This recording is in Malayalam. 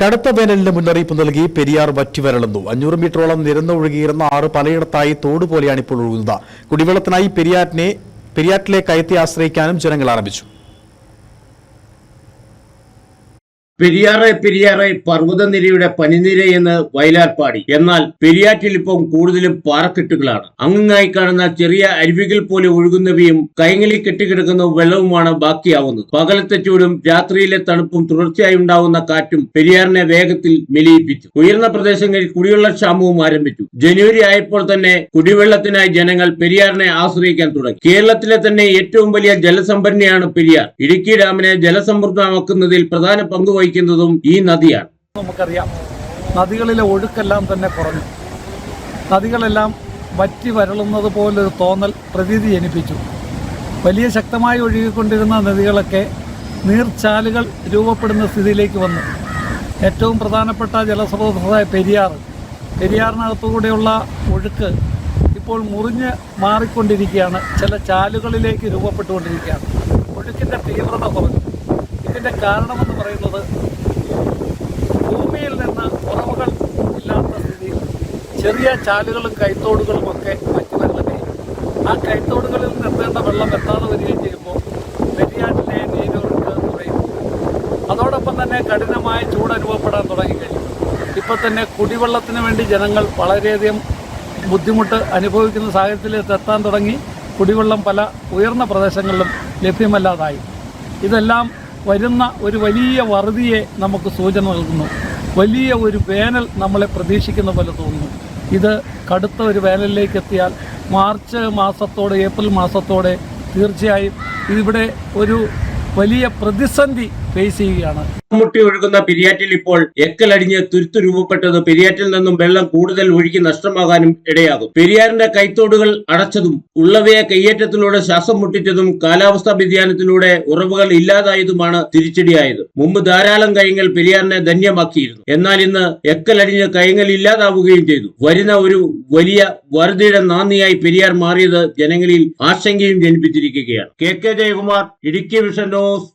കടുത്ത വേനലിന് മുന്നറിയിപ്പ് നൽകി പെരിയാർ വറ്റിവരളുന്നു അഞ്ഞൂറ് മീറ്ററോളം നിരന്നൊഴുകിയിരുന്ന ആറ് പലയിടത്തായി തോട് പോലെയാണ് ഇപ്പോൾ ഒഴുകുന്നത്. കുടിവെള്ളത്തിനായി പെരിയാറ്റിനെ പെരിയാറ്റിലെ കയത്തി ആശ്രയിക്കാനും ജനങ്ങൾ ആരംഭിച്ചു. പെരിയാറെ പെരിയാറെ പർവതനിരയുടെ പനിനിരയെന്ന് വയലാർ പാടി. എന്നാൽ പെരിയാറ്റിൽ ഇപ്പം കൂടുതലും പാറക്കെട്ടുകളാണ്. അങ്ങായി കാണുന്ന ചെറിയ അരുവികൾ പോലെ ഒഴുകുന്നവയും കൈങ്ങലി കെട്ടിക്കിടക്കുന്ന വെള്ളവുമാണ് ബാക്കിയാവുന്നത്. പകലത്തെ ചൂടും രാത്രിയിലെ തണുപ്പും തുടർച്ചയായി ഉണ്ടാവുന്ന കാറ്റും പെരിയാറിനെ വേഗത്തിൽ മെലിയിപ്പിച്ചു. ഉയർന്ന പ്രദേശങ്ങളിൽ കുടിവെള്ള ക്ഷാമവും ആരംഭിച്ചു. ജനുവരി ആയപ്പോൾ തന്നെ കുടിവെള്ളത്തിനായി ജനങ്ങൾ പെരിയാറിനെ ആശ്രയിക്കാൻ തുടങ്ങി. കേരളത്തിലെ തന്നെ ഏറ്റവും വലിയ ജലസംഭരണിയാണ് പെരിയാർ. ഇടുക്കി ഡാമിനെ ജലസമൃദ്ധമാക്കുന്നതിൽ പ്രധാന പങ്ക് വഹിക്കുന്നതും ഈ നദിയാണ്. നമുക്കറിയാം. നദികളിലെ ഒഴുക്കെല്ലാം തന്നെ കുറഞ്ഞു. നദികളെല്ലാം വറ്റി വരളുന്നത് പോലൊരു തോന്നൽ പ്രതീതി ജനിപ്പിച്ചു. വലിയ ശക്തമായി ഒഴുകിക്കൊണ്ടിരുന്ന നദികളൊക്കെ നീർച്ചാലുകൾ രൂപപ്പെടുന്ന സ്ഥിതിയിലേക്ക് വന്നു. ഏറ്റവും പ്രധാനപ്പെട്ട ജലസ്രോതസ്സായ പെരിയാർ. പെരിയാറിനകത്തുകൂടെയുള്ള ഒഴുക്ക് ഇപ്പോൾ മുറിഞ്ഞ് മാറിക്കൊണ്ടിരിക്കുകയാണ്. ചില ചാലുകളിലേക്ക് രൂപപ്പെട്ടുകൊണ്ടിരിക്കുകയാണ്. ഒഴുക്കിന്റെ തീവ്രത കുറഞ്ഞു. ഇതിന്റെ കാരണമെന്ന് പറയുന്നത് ഭൂമിയിൽ നിന്ന് ഉറവുകൾ ഇല്ലാത്ത സ്ഥിതി. ചെറിയ ചാലുകളും കൈത്തോടുകളും ഒക്കെ വറ്റി വരുകയും ആ കൈത്തോടുകളിൽ നിർത്തേണ്ട വെള്ളം എത്താതെ വരികയും ചെയ്യുമ്പോൾ പെരിയാറ്റിലെ നീരൊഴുക്ക് കുറയും അതോടൊപ്പം തന്നെ കഠിനമായ ചൂട് അനുഭവപ്പെടാൻ തുടങ്ങിക്കഴിഞ്ഞു ഇപ്പം തന്നെ കുടിവെള്ളത്തിന് വേണ്ടി ജനങ്ങൾ വളരെയധികം ബുദ്ധിമുട്ട് അനുഭവിക്കുന്ന സാഹചര്യത്തിലേക്ക് എത്താൻ തുടങ്ങി. കുടിവെള്ളം പല ഉയർന്ന പ്രദേശങ്ങളിലും ലഭ്യമല്ലാതായി. ഇതെല്ലാം വരുന്ന ഒരു വലിയ വറുതിയെ നമുക്ക് സൂചന നൽകുന്നു. വലിയ ഒരു വേനൽ നമ്മളെ പ്രതീക്ഷിക്കുന്ന പോലെ തോന്നുന്നു. ഇത് കടുത്ത ഒരു വേനലിലേക്ക് എത്തിയാൽ മാർച്ച് മാസത്തോടെ ഏപ്രിൽ മാസത്തോടെ തീർച്ചയായും ഇവിടെ ഒരു വലിയ പ്രതിസന്ധി ഫേസ് ചെയ്യുകയാണ്. മുട്ടി ഒഴുകുന്ന പെരിയാറ്റിൽ ഇപ്പോൾ എക്കലടിഞ്ഞ് തുരുത്തു രൂപപ്പെട്ടത് പെരിയാറ്റിൽ നിന്നും വെള്ളം കൂടുതൽ ഒഴുകി നഷ്ടമാകാനും ഇടയാകും. പെരിയാറിന്റെ കൈത്തോടുകൾ അടച്ചതും ഉള്ളവയെ കയ്യേറ്റത്തിലൂടെ ശ്വാസം മുട്ടിച്ചതും കാലാവസ്ഥാ വ്യതിയാനത്തിലൂടെ ഉറവുകൾ ഇല്ലാതായതുമാണ് തിരിച്ചടിയായത്. മുമ്പ് ധാരാളം കൈങ്ങൾ പെരിയാറിനെ ധന്യമാക്കിയിരുന്നു. എന്നാൽ ഇന്ന് എക്കലടിഞ്ഞ് കൈങ്ങൾ ഇല്ലാതാവുകയും ചെയ്തു. വരുന്ന ഒരു വലിയ വറുതിയുടെ നാന്ദിയായി പെരിയാർ മാറിയത് ജനങ്ങളിൽ ആശങ്കയും ജനിപ്പിച്ചിരിക്കുകയാണ്. K K Jayakumar Idukki vision news